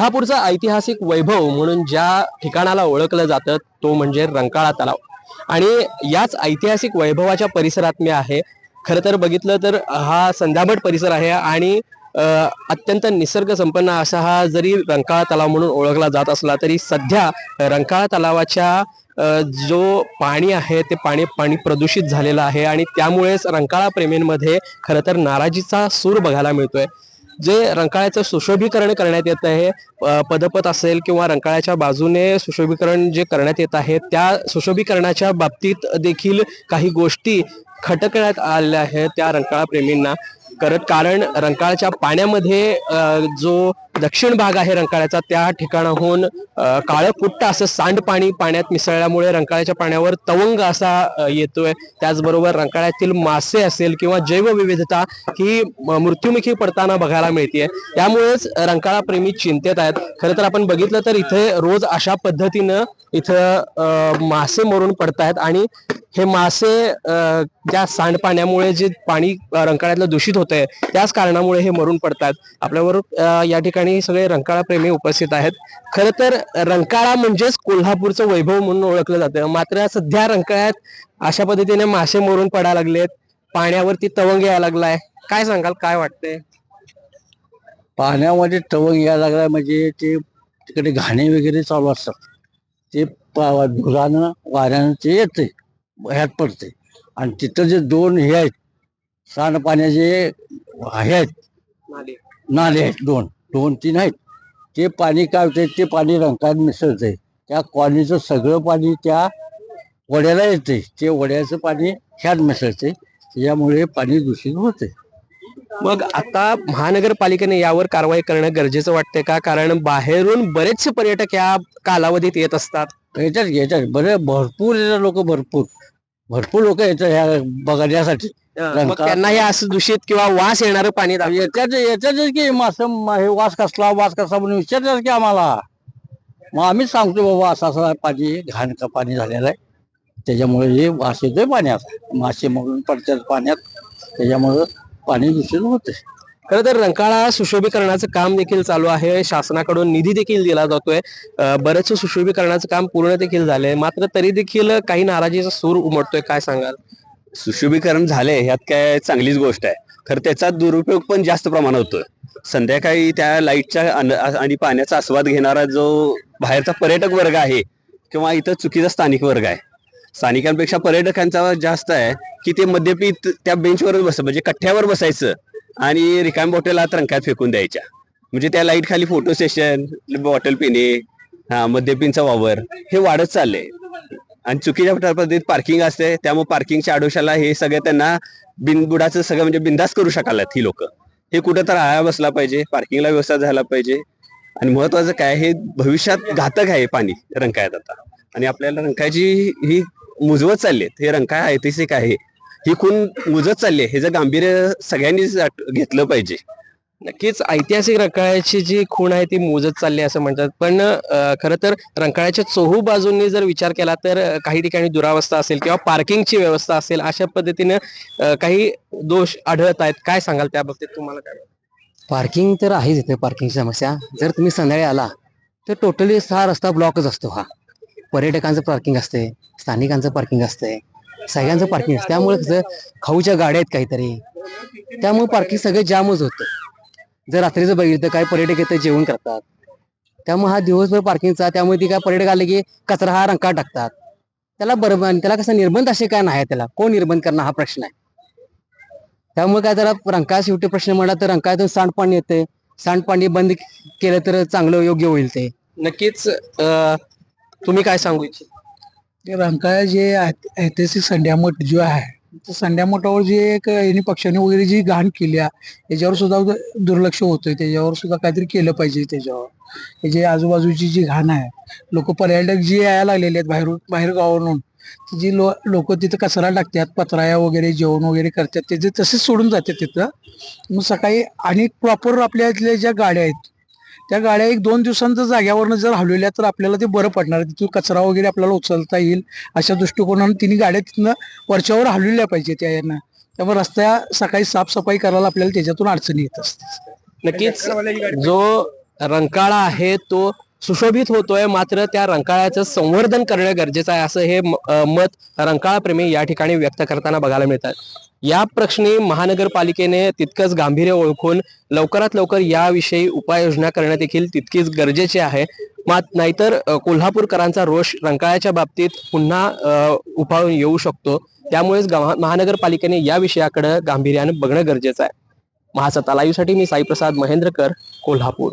कोल्हापूरचं ऐतिहासिक वैभव म्हणून ज्या ठिकाणाला ओळखलं जातं तो म्हणजे रंकाळा तलाव. आणि याच ऐतिहासिक वैभवाच्या परिसरात मी आहे. खरं तर बघितलं तर हा संध्याभट परिसर आहे आणि अत्यंत निसर्ग संपन्न असा हा जरी रंकाळा तलाव म्हणून ओळखला जात असला तरी सध्या रंकाळा तलावाच्या जो पाणी आहे ते पाणी पाणी प्रदूषित झालेलं आहे आणि त्यामुळेच रंकाळा प्रेमींमध्ये खरं तर नाराजीचा सूर बघायला मिळतोय. जे रंकाळ्याचं सुशोभीकरण करण्यात येत आहे अ, पदपथ असेल किंवा रंकाळ्याच्या बाजूने सुशोभीकरण जे करण्यात येत आहे त्या सुशोभीकरणाच्या बाबतीत देखील काही गोष्टी खटकण्यात आलेल्या आहेत त्या रंकाळा प्रेमींना. करत कारण रंकाळाच्या पाण्यामध्ये जो दक्षिण भाग आहे रंकाळ्याचा. त्या ठिकाणाहून काळं कुट्ट असं सांडपाणी पाण्यात मिसळल्यामुळे रंकाळ्याच्या पाण्यावर तवंग असा येतोय. त्याचबरोबर रंकाळ्यातील मासे असेल किंवा जैवविविधता ही मृत्युमुखी पडताना बघायला मिळते त्यामुळेच रंकाळा प्रेमी चिंतेत आहेत. खरं तर आपण बघितलं तर इथे रोज अशा पद्धतीनं इथं मासे मरून पडतायत आणि हे मासे ज्या सांडपाण्यामुळे जे पाणी रंकाळ्यातलं दूषित होतंय त्याच कारणामुळे हे मरून पडतात आपल्यावर या ठिकाणी सगळे रंकाळा प्रेमी उपस्थित आहेत. खरं तर रंकाळा म्हणजेच कोल्हापूरचं वैभव म्हणून ओळखलं जातं. मात्र सध्या रंकाळ्यात अशा पद्धतीने मासे मरून पडायला लागलेत. पाण्यावरती तवंग यायला लागलाय. काय सांगाल काय वाटतंय? पाण्यामध्ये तवंग यायला लागला म्हणजे ते तिकडे घाणे वगैरे चालू असतात. ते धुरानं वाऱ्यानं ते येते ह्यात पडते आणि तिथं जे दोन हे आहेत सांडपाण्याचे हे आहेत. नाले आहेत दोन. दोन तीन आहेत. ते पाणी काय होते ते पाणी रंकात मिसळते त्या कॉलनीचं सगळं पाणी त्या वड्याला येते ते वड्याचं पाणी ह्यात मिसळते त्याच्यामुळे पाणी दूषित होते मग आता महानगरपालिकेने यावर कारवाई करणं गरजेचं वाटतंय का? कारण बाहेरून बरेचसे पर्यटक या कालावधीत येत असतात. येतात येतात. बरे भरपूर येतात लोक भरपूर. भरपूर लोक येतात ह्या बघण्यासाठी. मग त्यांना हे असं दूषित किंवा वास येणारं पाणी दाखव- येतातच की मास हे वास कसला वास कसला म्हणून विचारतात की आम्हाला? मग आम्ही सांगतो बाबा असं असं पाणी घाण का पाणी झालेलं आहे. त्याच्यामुळे हे वास येतोय पाण्यात. मासे म्हणून पडतात पाण्यात. त्याच्यामुळं पाणी दूषित होते खरं तर रंकाळा सुशोभीकरणाचं काम देखील चालू आहे. शासनाकडून निधी देखील दिला जातोय. अं, बरेचसे सुशोभीकरणाचं काम पूर्ण देखील झालंय. मात्र तरी देखील काही नाराजीचा सूर उमटतोय. काय सांगाल? सुशोभीकरण झालंय ह्यात काय चांगलीच गोष्ट आहे. खरं त्याचा दुरुपयोग पण जास्त प्रमाणात होतोय. संध्याकाळी त्या लाईटच्या आणि पाण्याचा आस्वाद घेणारा जो बाहेरचा पर्यटक वर्ग आहे किंवा इथं चुकीचा स्थानिक वर्ग आहे स्थानिकांपेक्षा पर्यटकांचा जास्त आहे की ते मद्यपीत त्या बेंचवरच बस म्हणजे कठ्ठ्यावर बसायचं आणि रिकाम बॉटल आत रंकात फेकून द्यायच्या. म्हणजे त्या लाइट खाली फोटो सेशन बॉटल पिणे हा मद्यपींचा वावर हे वाढत चाललंय. आणि चुकीच्या पद्धतीत पार्किंग असते त्यामुळे पार्किंगच्या आडोशाला हे सगळं त्यांना बिनबुडाचं सगळं म्हणजे बिंदास करू शकालात ही लोक. हे कुठं तर आळा बसला पाहिजे पार्किंगला व्यवस्था झाला पाहिजे. आणि महत्वाचं काय हे भविष्यात घातक आहे पाणी रंकाळ्यात आता. आणि आपल्याला रंकायची ही मुजवत चालली आहेत. हे रंकाय ऐतिहासिक आहे. ही खून मुजत चालली आहे हे जर गांभीर्य सगळ्यांनीच घेतलं पाहिजे. नक्कीच ऐतिहासिक रंकाळ्याची जी खूण आहे ती मोजत चालली असं म्हणतात. पण खरं तर रंकाळ्याच्या चोहू बाजूंनी जर विचार केला तर काही ठिकाणी दुरावस्था असेल किंवा पार्किंगची व्यवस्था असेल अशा पद्धतीनं काही दोष आढळत आहेत. काय सांगाल त्या बाबतीत तुम्हाला काय पार्किंग तर आहेच इथे पार्किंगची समस्या. जर तुम्ही संध्याकाळी आला तर टोटली हा रस्ता ब्लॉकच असतो हा. पर्यटकांचं पार्किंग असते स्थानिकांचं पार्किंग असते सगळ्यांचं पार्किंग असतं. त्यामुळे कसं खाऊच्या गाड्या आहेत काहीतरी. त्यामुळे पार्किंग सगळं जामच होतं. जर रात्रीचं बघितलं तर काही पर्यटक येतं जेवण करतात. त्यामुळे हा दिवसभर पार्किंगचा त्यामुळे ती काय पर्यटक आले की कचरा हा रंकाळ टाकतात. त्याला बरोबर त्याला कसं निर्बंध असे काय नाही त्याला? कोण निर्बंध करणं हा प्रश्न आहे? त्यामुळे काय त्याला रंकाळ शेवटी प्रश्न म्हणला तर रंकातून सांडपाणी येते. सांडपाणी बंद केलं तर चांगलं योग्य होईल ते. नक्कीच तुम्ही काय सांगू इच्छित? रंकाळा जे ऐतिहासिक संध्यामठ जो आहे तर संड्या मोठावर जे एक यांनी पक्षाने वगैरे जी घाण केली आहे याच्यावर सुद्धा दुर्लक्ष होतंय. त्याच्यावर सुद्धा काहीतरी केलं पाहिजे त्याच्यावर. हे जे आजूबाजूची जी घाण आहे लोक पर्यटक जी यायला लागलेले आहेत बाहेरून बाहेर गावावरून जी लो लोक तिथं कचरा टाकतात पत्राया वगैरे जेवण वगैरे करतात ते जे तसेच सोडून जातात तिथं. मग सकाळी आणि प्रॉपर आपल्या इथल्या ज्या गाड्या आहेत त्या गाड्या एक दोन दिवसांच्या जाग्यावरनं जर हलवल्या तर आपल्याला ते बरं पडणार. तिथून कचरा वगैरे आपल्याला उचलता येईल अशा दृष्टिकोनानं तिन्ही गाड्या तिथनं वरच्यावर हलवल्या पाहिजे त्या यांना. त्यामुळे रस्त्या सकाळी साफसफाई करायला आपल्याला त्याच्यातून अडचणी येत असते नक्कीच जो रंकाळा आहे तो सुशोभित होतोय मात्र त्या रंकाळ्याचं संवर्धन करणं गरजेचं आहे असं हे म- मत रंकाळाप्रेमी या ठिकाणी व्यक्त करताना बघायला मिळतात या प्रश्नी महानगरपालिकेने तितकंच गांभीर्य ओळखून लवकरात लवकर याविषयी उपाययोजना करणं देखील तितकीच गरजेची आहे. मात नाहीतर कोल्हापूरकरांचा रोष रंकाळ्याच्या बाबतीत पुन्हा अ, उफाळून येऊ शकतो. त्यामुळेच महानगरपालिकेने या विषयाकडे गांभीर्यानं बघणं गरजेचं आहे. महासत्ता लाईव्हसाठी मी साईप्रसाद महेंद्रकर कोल्हापूर.